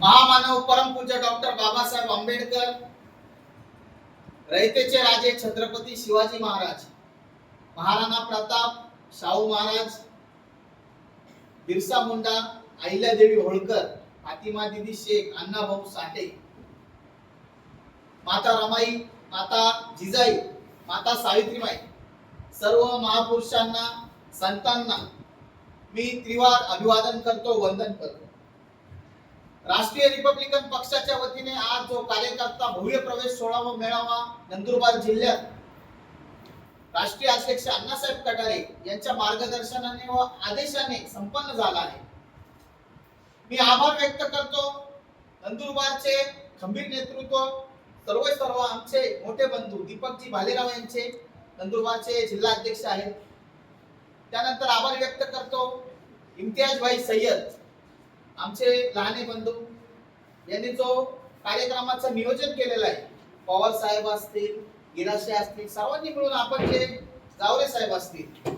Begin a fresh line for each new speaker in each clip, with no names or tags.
महामानव परमपूज्य डॉक्टर बाबासाहेब आंबेडकर रयतेचे राजे छत्रपती शिवाजी महाराज महाराणा प्रताप शाहू महाराज बिरसा मुंडा अहिल्यादेवी होळकर फातिमा दिदी शेख अण्णाभाऊ साठे माता रमाई माता जिजाई माता सावित्रीबाई सर्व महापुरुषांना संतांना मी त्रिवार अभिवादन करतो वंदन करतो. राष्ट्रीय रिपब्लिकन पक्षाच्या वतीने आज जो कार्यकर्ता भव्य प्रवेश सोहळा मेळावा नंदुरबार जिल्ह्यात राष्ट्रीय अध्यक्ष अण्णासाहेब कटारे यांच्या मार्गदर्शनाने व आदेशाने संपन्न झाला आहे. मी आभार व्यक्त करतो. नंदुरबारचे खंबीर नेतृत्व सर्व सर्व आमचे मोठे बंधू दीपकजी भालेराव यांचे नंदुरबारचे जिल्हा अध्यक्ष आहेत. त्यानंतर आभार व्यक्त करतो. इम्तियाज भाई सय्यद आमचे लहाने बंधू यांनी जो कार्यक्रमाचं नियोजन केलेलं आहे पवार साहेब असतील गिराशे असतील सर्वांनी मिळून आपण जे जावरे साहेब असतील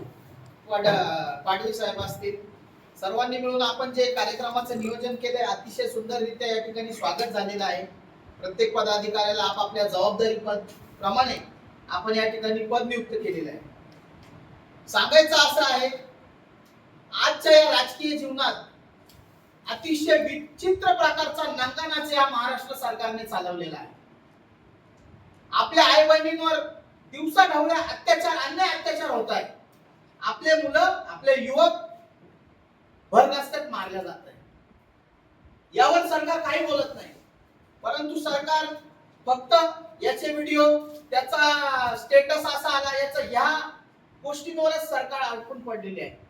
पाटील साहेब असतील सर्वांनी मिळून आपण जे कार्यक्रमाचं नियोजन केलंय अतिशय सुंदररित्या या ठिकाणी स्वागत झालेलं आहे. प्रत्येक पदाधिकाऱ्याला आपापल्या जबाबदारी पद प्रमाणे आपण या ठिकाणी पद नियुक्त केलेलं आहे. सांगायचं असं आहे आजच्या या राजकीय जीवनात अतिशय विचित्र प्रकारचा नंगानाच या महाराष्ट्र सरकारने चालवलेला आहे. आपल्या आई बहिणींवर दिवसा ढवळ्या अत्याचार अन्याय अत्याचार होत आहे आपले मुलं आपले युवक भरगस्त्यात मारल्या जात आहे यावर सरकार काही बोलत नाही. परंतु सरकार फक्त याचे व्हिडिओ त्याचा स्टेटस असा आला याचा ह्या गोष्टींवरच सरकार अडकून पडलेले आहे.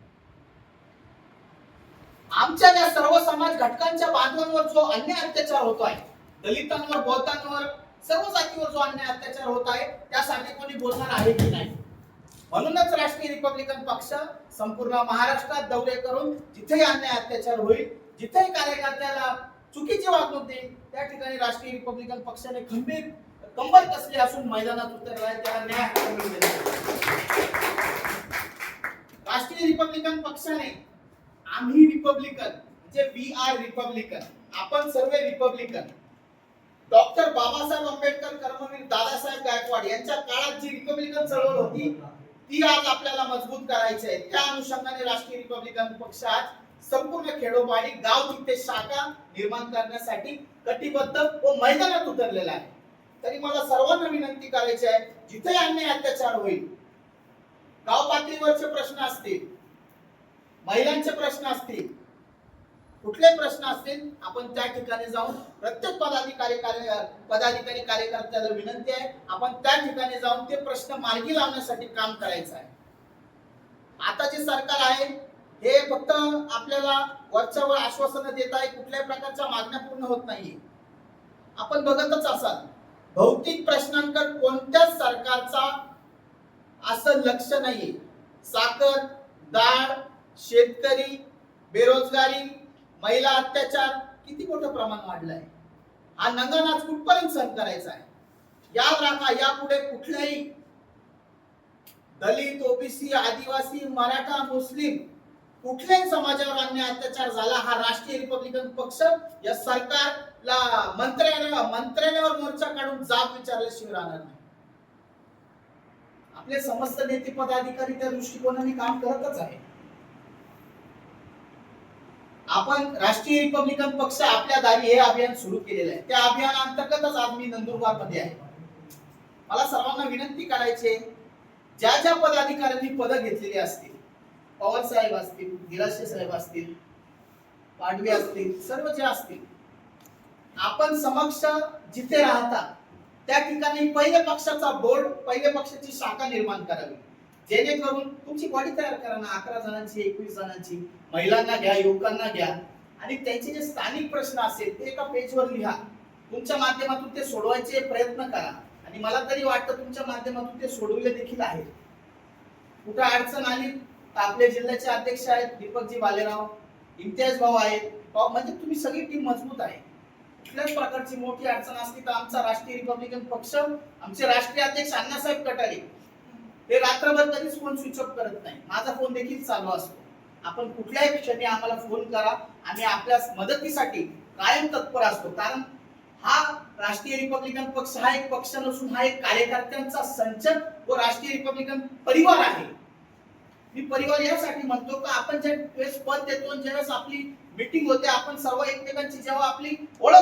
आमच्या या सर्व समाज घटकांच्या बांधवांवर जो अन्याय अत्याचार होतो आहे दलितांवर बौद्धांवर सर्व जातीवर जो अन्याय अत्याचार होत आहे त्यासाठी कोणी बोलणार आहे की नाही? म्हणूनच राष्ट्रीय रिपब्लिकन पक्ष संपूर्ण महाराष्ट्रात दौरे करून जिथेही अन्याय अत्याचार होईल जिथेही कार्यकर्त्याला चुकीची वागणूक देईल त्या ठिकाणी राष्ट्रीय रिपब्लिकन पक्षाने खंबीर कंबर कसली असून मैदानात उतरलाय त्याला न्याय राष्ट्रीय रिपब्लिकन पक्षाने आम्ही रिपब्लिकन म्हणजे वी आर रिपब्लिकन आपण सर्व रिपब्लिकन डॉक्टर बाबासाहेब आंबेडकर कर्मवीर दादासाहेब गायकवाड यांच्या काळात जी रिपब्लिकन चळवळ होती ती आज आपल्याला मजबूत करायची आहे. त्या अनुषंगाने राष्ट्रीय रिपब्लिकन पक्ष आज संपूर्ण खेडोपाडी गाव तिथे शाखा निर्माण करण्यासाठी कटिबद्ध व मैदानात उतरलेला आहे. तरी मला सर्वांना विनंती करायची आहे जिथे अन्याय अत्याचार होईल गाव पातळीवरचे प्रश्न असतील महिलांचे प्रश्न असतील कुठले प्रश्न असतील आपण त्या ठिकाणी जाऊन प्रत्येक पदाधिकारी कार्य पदाधिकारी कार्यकर्त्याला विनंती आहे आपण त्या ठिकाणी जाऊन ते प्रश्न मार्गी लावण्यासाठी काम करायचं आहे. आता जे सरकार आहे हे फक्त आपल्याला वरच्यावर आश्वासनं देत आहे कुठल्याही प्रकारच्या मागण्या पूर्ण होत नाहीये. आपण बघतच असाल भौतिक प्रश्नांकडे कोणत्याच सरकारचा असं लक्ष नाहीये. साखर डाळ शेतकरी बेरोजगारी महिला अत्याचार किती मोठं प्रमाण वाढलंय? हा नंगनाच कुठपर्यंत सहन करायचा आहे? याद राखा यापुढे कुठल्याही दलित ओबीसी आदिवासी मराठा मुस्लिम कुठल्याही समाजावर अन्याय अत्याचार झाला हा राष्ट्रीय रिपब्लिकन पक्ष या सरकारला मंत्र्याने मंत्र्यांवर मोर्चा काढून जाब विचारल्याशिवाय राहणार नाही. आपले समस्त नेते पदाधिकारी त्या दृष्टिकोनाने काम करतच आहे आपण राष्ट्रीय रिपब्लिकन पक्ष आपल्या दारी हे अभियान सुरू केलेलं आहे. त्या अभियाना अंतर्गतच आज मी नंदुरबारमध्ये आहे. मला सर्वांना विनंती करायची आहे, ज्या ज्या पदाधिकाऱ्यांनी पदं घेतलेली असतील पवार साहेब असतील गिराशे साहेब असतील पाडवे असतील सर्व जे असतील आपण समक्ष जिथे राहता त्या ठिकाणी पहिले पक्षाचा बोर्ड पहिले पक्षाची शाखा निर्माण करावी. जेणेकरून तुमची बॉडी तयार करा ना अकरा जणांची एकवीस जणांची महिलांना घ्या युवकांना घ्या. आणि त्यांचे जे स्थानिक प्रश्न असेल ते एका पेजवर लिहा. तुमच्या माध्यमातून ते सोडवायचे प्रयत्न करा. आणि मला तरी वाटतं तुमच्या माध्यमातून ते सोडवले देखील आहे. कुठं अडचण आली? तर आपले जिल्ह्याचे अध्यक्ष आहेत दीपकजी बालेराव इम्तियाज भाऊ आहेत. म्हणजे तुम्ही सगळी टीम मजबूत आहे. कुठल्याच प्रकारची मोठी अडचण असली तर आमचा राष्ट्रीय रिपब्लिकन पक्ष आमचे राष्ट्रीय अध्यक्ष अण्णासाहेब कटारे ते रात्रभर कधीच फोन स्विच ऑफ करत नाही. माझा फोन देखील चालू असतो. आपण कुठल्याही क्षणी आम्हाला फोन करा. आम्ही आपल्या मदतीसाठी
कायम तत्पर असतो. कारण हा राष्ट्रीय रिपब्लिकन पक्ष हा एक पक्ष नसून हा एक कार्यकर्त्यांचा संच व राष्ट्रीय रिपब्लिकन परिवार आहे. मी परिवार यासाठी म्हणतो का आपण ज्या वेळेस पद देतो ज्यावेळेस आपली मिटिंग होते आपण सर्व एकमेकांची जेव्हा आपली ओळख